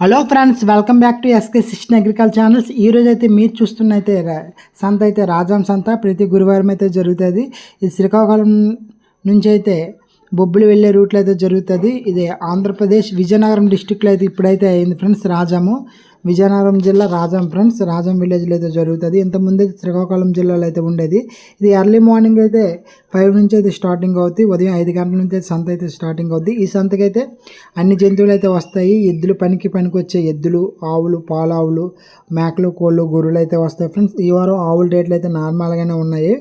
Hello friends welcome back to SK సిస్టన్ agriculture channels ఈ రోజు అయితే మీరు చూస్తున్న అయితే సంత అయితే రాజాం సంత. ప్రతి గురువారం అయితే జరుగుతుంది. ఇది శ్రీకాకుళం నుంచి అయితే బొబ్బులు వెళ్ళే రూట్లో అయితే జరుగుతుంది. ఇది ఆంధ్రప్రదేశ్ విజయనగరం డిస్టిక్లో అయితే ఇప్పుడైతే అయింది ఫ్రెండ్స్ రాజాము. విజయనగరం జిల్లా రాజాం ఫ్రెండ్స్ రాజం విలేజ్లో అయితే జరుగుతుంది. ఇంతకుముందు ముందు శ్రీకాకుళం జిల్లాలో అయితే ఉండేది. ఇది ఎర్లీ మార్నింగ్ అయితే ఫైవ్ నుంచి అయితే స్టార్టింగ్ అవుతుంది ఉదయం ఐదు గంటల నుంచి అయితే సంత అయితే స్టార్టింగ్ అవుద్ది. ఈ సంతకైతే అన్ని జంతువులు అయితే వస్తాయి. ఎద్దులు పనికి పనికి వచ్చే ఎద్దులు ఆవులు పాలావులు మేకలు కోళ్ళు గొర్రెలు అయితే వస్తాయి ఫ్రెండ్స్. ఈ వారం ఆవుల రేట్లు అయితే నార్మల్గానే ఉన్నాయి.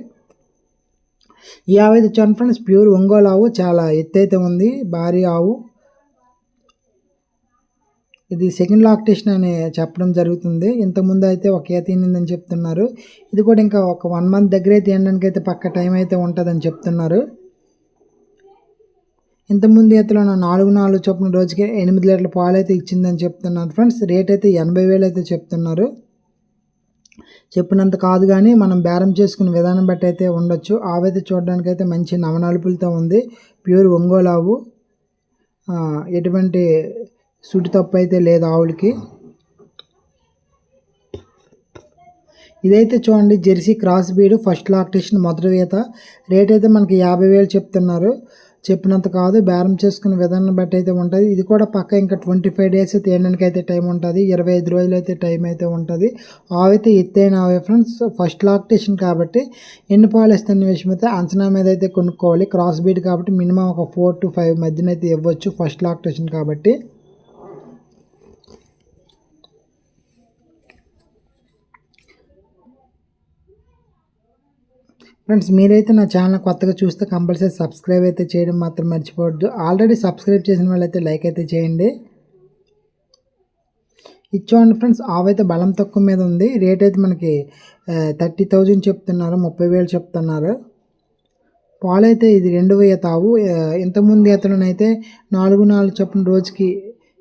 ఈ ఆవు అయితే చూడండి ఫ్రెండ్స్ ప్యూర్ ఒంగోలు ఆవు. చాలా ఎత్తు అయితే ఉంది. భారీ ఆవు. ఇది సెకండ్ లాక్టేషన్ అని చెప్పడం జరుగుతుంది. ఇంతకుముందు అయితే ఒకే తినిందని చెప్తున్నారు. ఇది కూడా ఇంకా ఒక వన్ మంత్ దగ్గర అయితే అయితే పక్క టైం అయితే ఉంటుందని చెప్తున్నారు. ఇంతకుముందు ఈతలో నా నాలుగు నాలుగు చొప్పున రోజుకి ఎనిమిది లీటర్ల పాలు అయితే ఇచ్చిందని చెప్తున్నారు ఫ్రెండ్స్ రేట్ అయితే ఎనభై వేలు అయితే చెప్తున్నారు. చెప్పినంత కాదు కానీ మనం బేరం చేసుకునే విధానం బట్టి అయితే ఉండొచ్చు. ఆవైతే చూడడానికి అయితే మంచి నవనలుపులతో ఉంది. ప్యూర్ ఒంగోలావు ఎటువంటి సుడి తప్పు అయితే లేదు ఆవులకి. ఇదైతే చూడండి Jersey cross breed first lactation మొదటి వేత రేట్ అయితే మనకి యాభై వేలు చెప్తున్నారు. చెప్పినంత కాదు బేరం చేసుకునే విధానం బట్టి అయితే ఉంటుంది. ఇది కూడా పక్క ఇంకా ట్వంటీ ఫైవ్ డేస్ అయితే అయితే టైం ఉంటుంది. ఇరవై ఐదు రోజులు అయితే టైం అయితే ఉంటుంది. ఆవైతే ఎత్తైన ఆవే ఫ్రెండ్స్. ఫస్ట్ లాక్టేషన్ కాబట్టి ఎన్ని పాలు ఇస్తున్న విషయం అయితే అంచనా మీద అయితే కొనుక్కోవాలి. క్రాస్ బీడ్ కాబట్టి మినిమం ఒక ఫోర్ టు ఫైవ్ మధ్యన అయితే ఇవ్వచ్చు ఫస్ట్ లాక్టేషన్ కాబట్టి. ఫ్రెండ్స్ మీరైతే నా ఛానల్ కొత్తగా చూస్తే కంపల్సరీ సబ్స్క్రైబ్ అయితే చేయడం మాత్రం మర్చిపోవద్దు. ఆల్రెడీ సబ్స్క్రైబ్ చేసిన వాళ్ళైతే లైక్ అయితే చేయండి. ఇచ్చోండి ఫ్రెండ్స్ ఆవైతే బలం తక్కువ మీద ఉంది. రేట్ అయితే మనకి థర్టీ థౌజండ్ చెప్తున్నారు ముప్పై వేలు చెప్తున్నారు. పాలైతే ఇది రెండవ ఈత ఆవు ఇంతకుముందు ఈతలోనైతే నాలుగు నాలుగు చొప్పున రోజుకి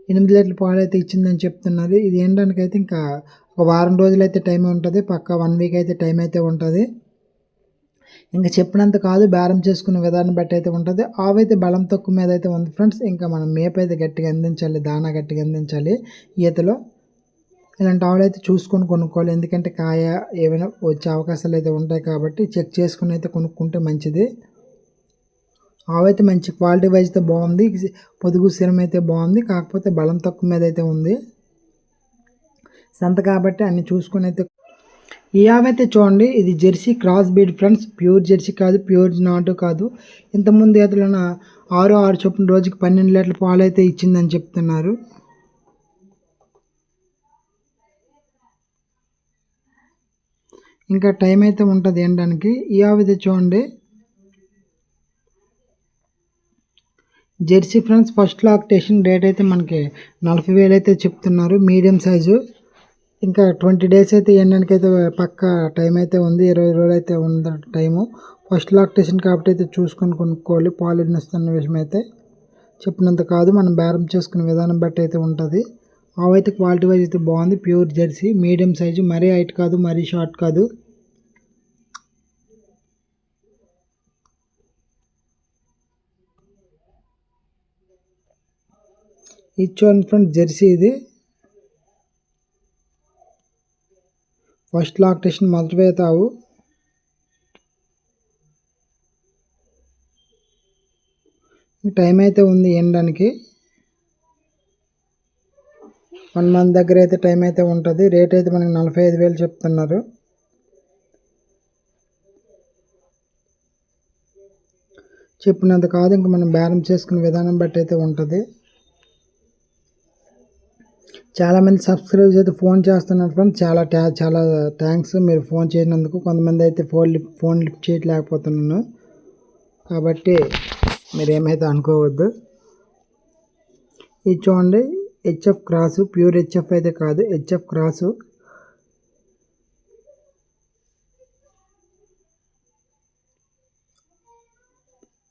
ఎనిమిది లీటర్ల పాలు అయితే ఇచ్చిందని చెప్తున్నారు. ఇది ఏంటనికైతే ఇంకా ఒక వారం రోజులు అయితే టైం ఉంటుంది. పక్క వన్ వీక్ అయితే టైం అయితే ఉంటుంది. ఇంకా చెప్పినంత కాదు బేరం చేసుకునే విధానం బట్టి అయితే ఉంటుంది. ఆవైతే బలం తక్కువ మీద అయితే ఉంది ఫ్రెండ్స్. ఇంకా మనం మేపు అయితే గట్టిగా అందించాలి దానా గట్టిగా అందించాలి ఈతలో. ఇలాంటి ఆవులు అయితే చూసుకొని కొనుక్కోవాలి. ఎందుకంటే కాయ ఏమైనా వచ్చే అవకాశాలు అయితే ఉంటాయి కాబట్టి చెక్ చేసుకుని అయితే కొనుక్కుంటే మంచిది. ఆవు అయితే మంచి క్వాలిటీ వైజ్ అయితే బాగుంది. పొదుగు సిరం అయితే బాగుంది. కాకపోతే బలం తక్కువ మీద అయితే ఉంది. సంత కాబట్టి అన్ని చూసుకొని అయితే ఈ ఆవు చూడండి ఇది Jersey cross breed friends. Pure Jersey కాదు ప్యూర్ నాటు కాదు. ఇంతకుముందు ఈతలోన ఆరు ఆరు చొప్పున రోజుకి పన్నెండు లీటర్ల పాలు అయితే ఇచ్చిందని చెప్తున్నారు. ఇంకా టైం అయితే ఉంటుంది ఏంటానికి ఈ ఆవిధ చూడండి. Jersey friends first lactation rate అయితే మనకి నలభై వేలు అయితే చెప్తున్నారు. Medium size. ఇంకా ట్వంటీ డేస్ అయితే ఎండడానికి అయితే పక్క టైం అయితే ఉంది. ఇరవై రోజులు అయితే ఉంది టైము. ఫస్ట్ లాక్టేషన్ కాబట్టి అయితే చూసుకొని కొనుక్కోవాలి. పాలు ఇస్తున్న విషయం అయితే చెప్పినంత కాదు. మనం బేరం చేసుకునే విధానం బట్టి అయితే ఉంటుంది. ఆవు క్వాలిటీ వైజ్ అయితే బాగుంది. Pure Jersey. Medium size. మరీ హైట్ కాదు మరీ షార్ట్ కాదు. ఇది చూడండి ఫ్రెండ్ జెర్సీ ఇది. ఫస్ట్ లాక్టేషన్ మొదటి టైం అయితే ఉంది ఎండడానికి వన్ మంత్ దగ్గర అయితే టైం అయితే ఉంటుంది. రేట్ అయితే మనకి నలభై ఐదు వేలు చెప్తున్నారు. చెప్పినంత కాదు ఇంక మనం బ్యాలెన్స్ చేసుకునే విధానం బట్టి అయితే ఉంటుంది. చాలామంది సబ్స్క్రైబ్ అయితే ఫోన్ చేస్తున్నారు ఫ్రెండ్స్ చాలా ట్యా చాలా థ్యాంక్స్ మీరు ఫోన్ చేసినందుకు కొంతమంది అయితే ఫోన్ లిఫ్ట్ ఫోన్ లిఫ్ట్ చేయలేకపోతున్నాను కాబట్టి మీరు ఏమైతే అనుకోవద్దు. ఇది చూడండి. హెచ్ఎఫ్ క్రాసు ప్యూర్ హెచ్ఎఫ్ అయితే కాదు. హెచ్ఎఫ్ క్రాసు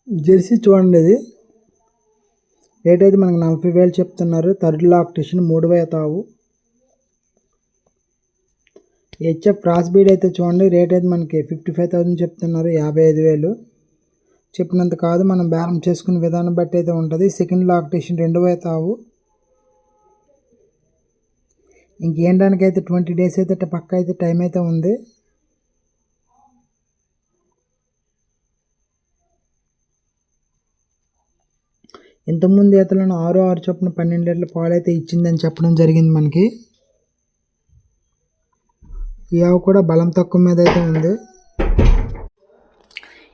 జెర్సీ చూడండి ఇది. రేట్ అయితే మనకు నలభై వేలు చెప్తున్నారు థర్డ్ లాక్టేషన్ మూడు వేల తావు. హెచ్ఎఫ్ క్రాస్ బీడ్ అయితే చూడండి రేట్ అయితే మనకి ఫిఫ్టీ ఫైవ్ థౌసండ్ చెప్తున్నారు యాభై ఐదు వేలు. చెప్పినంత కాదు మనం బేరం చేసుకునే విధానం బట్టి అయితే ఉంటుంది. సెకండ్ లాక్టేషన్ రెండు వేల తావు. ఇంకేయడానికి అయితే ట్వంటీ డేస్ అయితే పక్క అయితే టైం అయితే ఉంది. ఇంతకుముందు ఈతలను ఆరు ఆరు చొప్పున పన్నెండు లీటర్ల పాలు అయితే ఇచ్చిందని చెప్పడం జరిగింది మనకి. ఈ ఆవు కూడా బలం తక్కువ మీద అయితే ఉంది.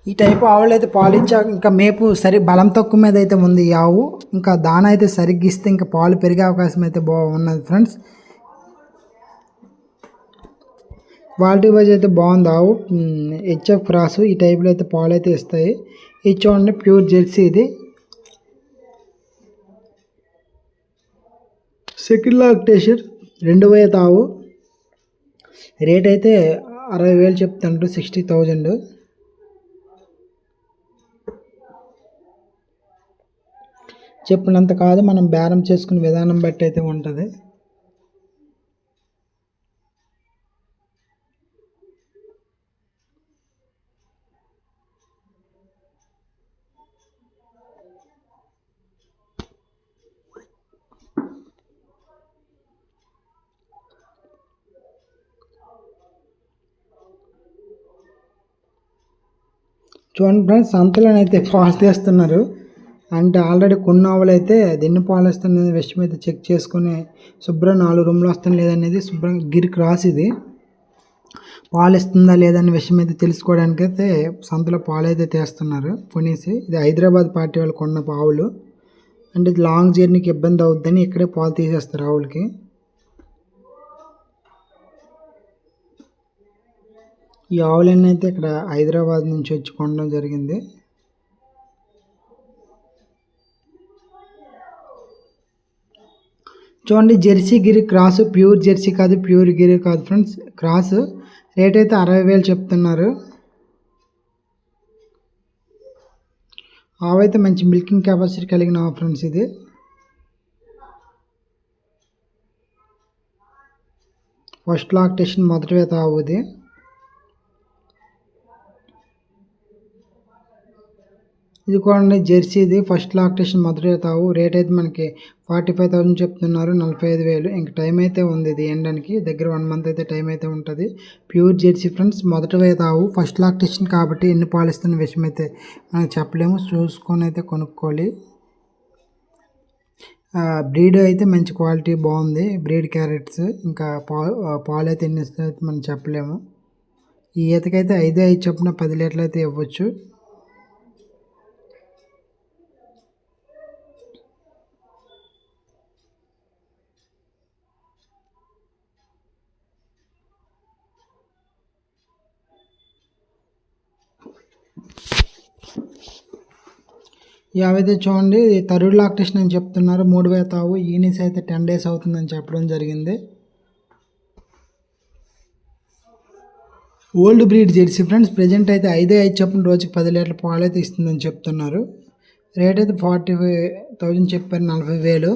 ఈ టైపు ఆవులు అయితే పాలు ఇచ్చాక ఇంకా మేపు సరి బలం తక్కువ మీద అయితే ఉంది ఈ ఆవు. ఇంకా దాన అయితే సరిగ్గా ఇస్తే ఇంకా పాలు పెరిగే అవకాశం అయితే బా ఉన్నది ఫ్రెండ్స్. క్వాలిటీ వైజ్ అయితే బాగుంది ఆవు. హెచ్ఎఫ్ క్రాసు ఈ టైప్లో అయితే పాలు అయితే ఇస్తాయి. ఇది చూడండి ప్యూర్ జెర్సీ ఇది. సెకండ్ లాక్టేషన్ రెండు వేల తావు. రేట్ అయితే అరవై వేలు చెప్తాను సిక్స్టీ థౌజండ్ చెప్పినంత కాదు మనం బేరం చేసుకునే విధానం బట్టి అయితే ఉంటుంది. చూడండి ఫ్రెండ్స్ సంతలోనైతే పాలు తీస్తున్నారు. అంటే ఆల్రెడీ కొన్న ఆవులు అయితే ఎన్ని పాలు వస్తుంది విషయం అయితే చెక్ చేసుకుని శుభ్రం నాలుగు రూమ్లు వస్తుంది లేదనేది శుభ్రం గిరి క్రాస్ ఇది పాలు ఇస్తుందా లేదనే విషయం అయితే తెలుసుకోవడానికి అయితే సంతలో పాలు అయితే తీస్తున్నారు. కొనేసి ఇది హైదరాబాద్ పార్టీ వాళ్ళు కొన్న ఆవులు అంటే ఇది లాంగ్ జర్నీకి ఇబ్బంది అవుద్దని ఇక్కడే పాలు తీసేస్తారు ఆవులకి. ఈ ఆవులన్నీ అయితే ఇక్కడ హైదరాబాద్ నుంచి వచ్చి కొనడం జరిగింది. చూడండి Jersey Gir cross pure Jersey కాదు ప్యూర్ గిరి కాదు ఫ్రెండ్స్. క్రాస్ రేట్ అయితే అరవై వేలు చెప్తున్నారు. ఆవైతే మంచి మిల్కింగ్ కెపాసిటీ కలిగిన ఫ్రెండ్స్ ఇది. ఫస్ట్ లాక్టేషన్ మొదటి వేత ఆవుది ఇది కూడా జెర్సీ ఇది ఫస్ట్ లాక్టేషన్ మొదటి తావు. రేట్ అయితే మనకి ఫార్టీ ఫైవ్ థౌసండ్ చెప్తున్నారు నలభై ఐదు వేలు. ఇంకా టైం అయితే ఉంది ఇది ఎండడానికి. దగ్గర వన్ మంత్ అయితే టైం అయితే ఉంటుంది. ప్యూర్ జెర్సీ ఫ్రెండ్స్ మొదటి తావు ఫస్ట్ లాక్టేషన్ కాబట్టి ఎన్ని పాలిస్తున్న విషయం అయితే మనకు చెప్పలేము. చూసుకొని అయితే కొనుక్కోవాలి. బ్రీడ్ అయితే మంచి క్వాలిటీ బాగుంది. బ్రీడ్ క్యారెట్స్ ఇంకా పాలు పాలు అయితే ఎన్ని ఇస్తాయి మనం చెప్పలేము. ఈ ఈతకైతే ఐదు ఐదు చొప్పున పది లీటర్లు అయితే ఇవ్వచ్చు. యావైతే చూడండి థర్డ్ లాక్టేషన్ అని చెప్తున్నారు. మూడు వేల తావు ఈనిస్ అయితే టెన్ డేస్ అవుతుందని చెప్పడం జరిగింది. Old breed Jersey friends present అయితే ఐదే ఐదు చొప్పున రోజుకి పది లీటర్ల పాలు అయితే ఇస్తుందని చెప్తున్నారు. రేట్ అయితే ఫార్టీ ఫైవ్ థౌజండ్ చెప్పారు నలభై వేలు.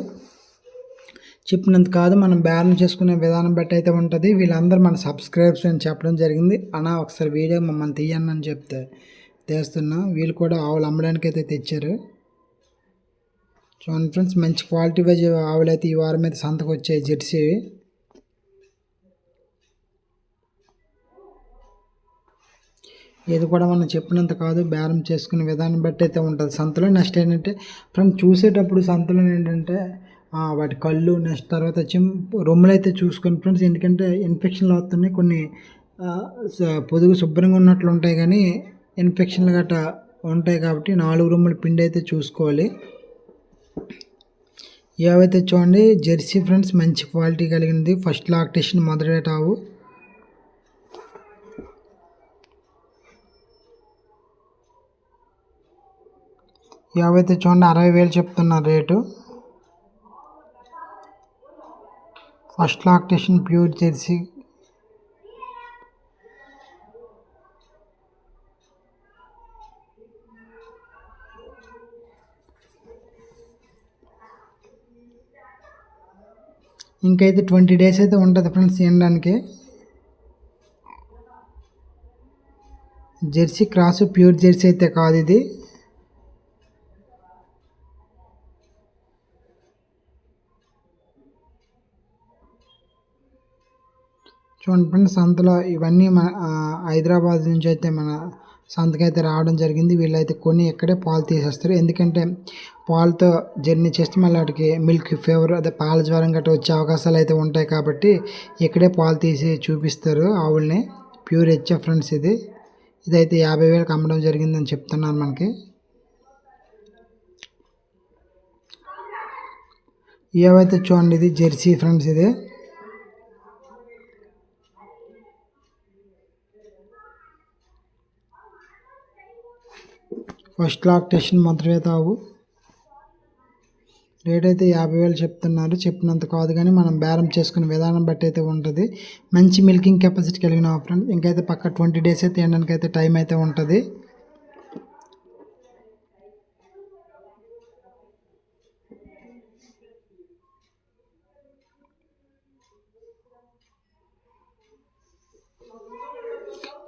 చెప్పినంత కాదు మనం బ్యాలెన్స్ చేసుకునే విధానం బట్టి అయితే ఉంటుంది. వీళ్ళందరూ మన సబ్స్క్రైబ్స్ అని చెప్పడం జరిగింది. అన్న ఒకసారి వీడియో మమ్మల్ని తీయండి అని చెప్తే తెస్తున్నాం. వీళ్ళు కూడా ఆవులు అమ్మడానికి అయితే తెచ్చారు. చూడండి ఫ్రెండ్స్ మంచి క్వాలిటీ వైజ్ ఆవులు అయితే ఈ వారం అయితే సంతకు వచ్చాయి జెర్సీ. ఏది కూడా మనం చెప్పినంత కాదు బేరం చేసుకునే విధానం బట్టి అయితే ఉంటుంది. సంతలో నెక్స్ట్ ఏంటంటే ఫ్రెండ్స్ చూసేటప్పుడు సంతలో ఏంటంటే వాటి కళ్ళు నెక్స్ట్ తర్వాత వచ్చి రొమ్ములు అయితే చూసుకొని ఫ్రెండ్స్. ఎందుకంటే ఇన్ఫెక్షన్లు అవుతున్నాయి కొన్ని పొదుగు శుభ్రంగా ఉన్నట్లు ఉంటాయి కానీ ఇన్ఫెక్షన్లు గట్రా ఉంటాయి కాబట్టి నాలుగు రూముల పిండి అయితే చూసుకోవాలి. ఏవైతే చూడండి జెర్సీ ఫ్రెండ్స్ మంచి క్వాలిటీ కలిగింది. ఫస్ట్ లాక్టేషన్ మొదటి ఆవు ఏవైతే చూడండి అరవై వేలు చెప్తున్నారు rate. First lactation pure Jersey ఇంకైతే ట్వంటీ డేస్ అయితే ఉంటుంది ఫ్రెండ్స్ తినడానికి. జెర్సీ క్రాస్ ప్యూర్ జెర్సీ అయితే కాదు ఇది. చూడండి ఫ్రెండ్స్ అంతలో ఇవన్నీ మన హైదరాబాద్ నుంచి అయితే మన సంతకైతే రావడం జరిగింది. వీళ్ళైతే కొని ఇక్కడే పాలు తీసేస్తారు. ఎందుకంటే పాలతో జర్నీ చేస్తే మళ్ళీ వాటికి మిల్క్ ఫీవర్ అదే పాల జ్వరం గట్రా వచ్చే అవకాశాలు అయితే ఉంటాయి కాబట్టి ఇక్కడే పాలు తీసి చూపిస్తారు ఆవుల్ని. ప్యూర్ హెచ్ఎఫ్ ఫ్రెండ్స్ ఇది. ఇదైతే యాభై వేలకు అమ్మడం జరిగిందని చెప్తున్నారు మనకి. ఏవైతే చూడండి ఇది జెర్సీ ఫ్రెండ్స్ ఇది. ఫస్ట్ లాక్టేషన్ మాత్రమే తావు. రేట్ అయితే యాభై వేలు చెప్తున్నారు. చెప్పినంత కాదు కానీ మనం బేరం చేసుకునే విధానం బట్టి అయితే ఉంటుంది. మంచి మిల్కింగ్ కెపాసిటీ కలిగిన ఫ్రెండ్ ఇంకైతే పక్క ట్వంటీ డేస్ అయితే తినడానికి అయితే టైం అయితే ఉంటుంది.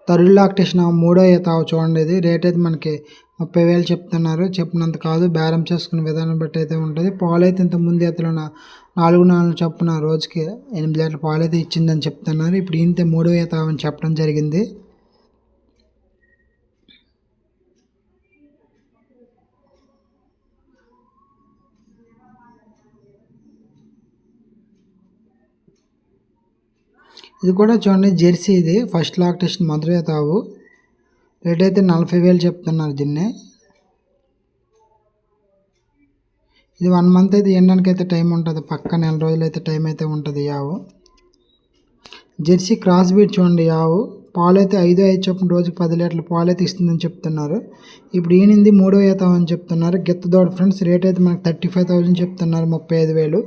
తరుడు లాక్టేషన్ మూడో తావు చూడండి. ఇది రేట్ అయితే మనకి ముప్పై వేలు చెప్తున్నారు. చెప్పినంత కాదు బేరం చేసుకునే విధానం బట్టి అయితే ఉంటుంది. పాలు అయితే అతను ముందు నాలుగు నాలుగు చొప్పున రోజుకి ఎనిమిది లీటర్ పాలు అయితే ఇచ్చిందని చెప్తున్నారు. ఇప్పుడు ఇంత మూడో తావు అని చెప్పడం జరిగింది. ఇది కూడా చూడండి జెర్సీ ఇది ఫస్ట్ లాక్టేషన్ మధురే తావు రేట్ అయితే నలభై వేలు చెప్తున్నారు దీన్ని. ఇది వన్ మంత్ అయితే ఎండడానికి అయితే టైం ఉంటుంది పక్క నెల రోజులు అయితే టైం అయితే ఉంటుంది యావు. ఆవు జెర్సీ క్రాస్ బీట్ చూడండి యావు. ఆవు పాలు అయితే ఐదు ఐదు చొప్పున రోజుకి పది లీటర్లు పాలు అయితే ఇస్తుందని చెప్తున్నారు. ఇప్పుడు ఈనింది మూడో ఏతాం అని చెప్తున్నారు. గిత్తదోడ ఫ్రెండ్స్ రేట్ అయితే మనకు థర్టీ ఫైవ్ థౌజండ్ చెప్తున్నారు ముప్పై ఐదు వేలు.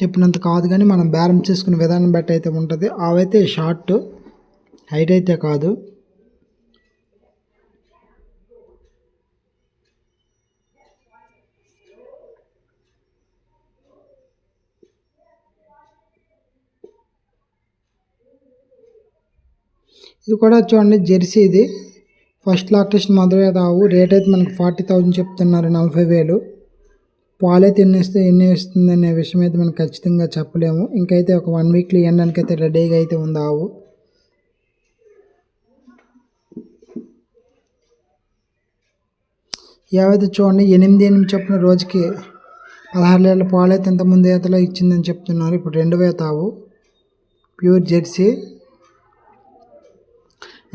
చెప్పినంత కాదు కానీ మనం బేరం చేసుకునే విధానం బట్టి అయితే ఉంటుంది. ఆవైతే షార్ట్ హైట్ అయితే కాదు. ఇది కూడా చూడండి జెర్సీ ఇది. ఫస్ట్ లాక్టేషన్ మొదలే ఆవు రేట్ అయితే మనకి ఫార్టీ థౌజండ్ చెప్తున్నారు నలభై వేలు. పాలు అయితే ఎన్ని ఇస్తే ఎన్ని ఇస్తుంది అనే విషయం అయితే మనం ఖచ్చితంగా చెప్పలేము. ఇంకైతే ఒక వన్ వీక్లో ఇవ్వడానికి అయితే రెడీగా అయితే ఉంది ఆవు. ఏవైతే చూడండి ఎనిమిది ఎనిమిది చొప్పున రోజుకి పదహారు లీటర్ల పాలు అయితే ఇంతకుముందు ఈతలో ఇచ్చిందని చెప్తున్నారు. ఇప్పుడు రెండు వేత ఆవు. Pure Jersey.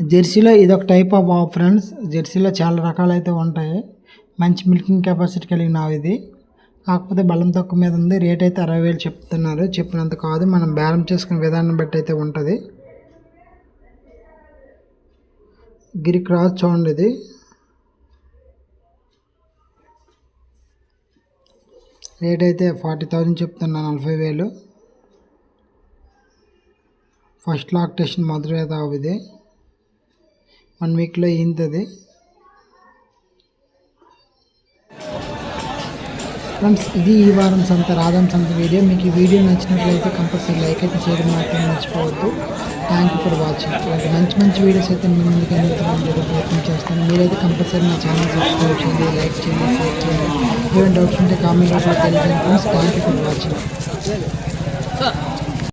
జెర్సీలో ఇదొక టైప్ ఆఫ్ ఆవు ఫ్రెండ్స్. జెర్సీలో చాలా రకాలు అయితే ఉంటాయి. మంచి మిల్కింగ్ కెపాసిటీ కలిగిన ఆవు ఇది. కాకపోతే బలం తక్కువ మీద ఉంది. రేట్ అయితే అరవై వేలు చెప్తున్నారు. చెప్పినంత కాదు. మనం బేరం చేసుకునే విధానం బట్టి అయితే ఉంటుంది. గిరి క్రాస్ చూడండి ఇది. రేట్ అయితే ఫార్టీ థౌజండ్ చెప్తున్నా నలభై వేలు. ఫస్ట్ లాక్టేషన్ మధుర ఆవు ఇది. వన్ వీక్లో అయింది ఫ్రెండ్స్ ఇది ఈ వారం సంత రాధం సంత వీడియో. మీకు ఈ వీడియో నచ్చినట్లయితే కంపల్సరీ లైక్ అయితే చేయడం మాత్రం మర్చిపోవద్దు. థ్యాంక్ యూ ఫర్ వాచింగ్ ఇలాంటి మంచి మంచి వీడియోస్ అయితే మీ ముందుకు అందించడానికి ప్రయత్నం చేస్తాను. మీరైతే కంపల్సరీ నా ఛానల్ సబ్స్క్రైబ్ చేయండి లైక్ చేయండి షేర్ చేయండి. ఏమైనా డౌట్స్ ఉంటే కామెంట్ రూపంలో తెలియజేయండి friends thank you for watching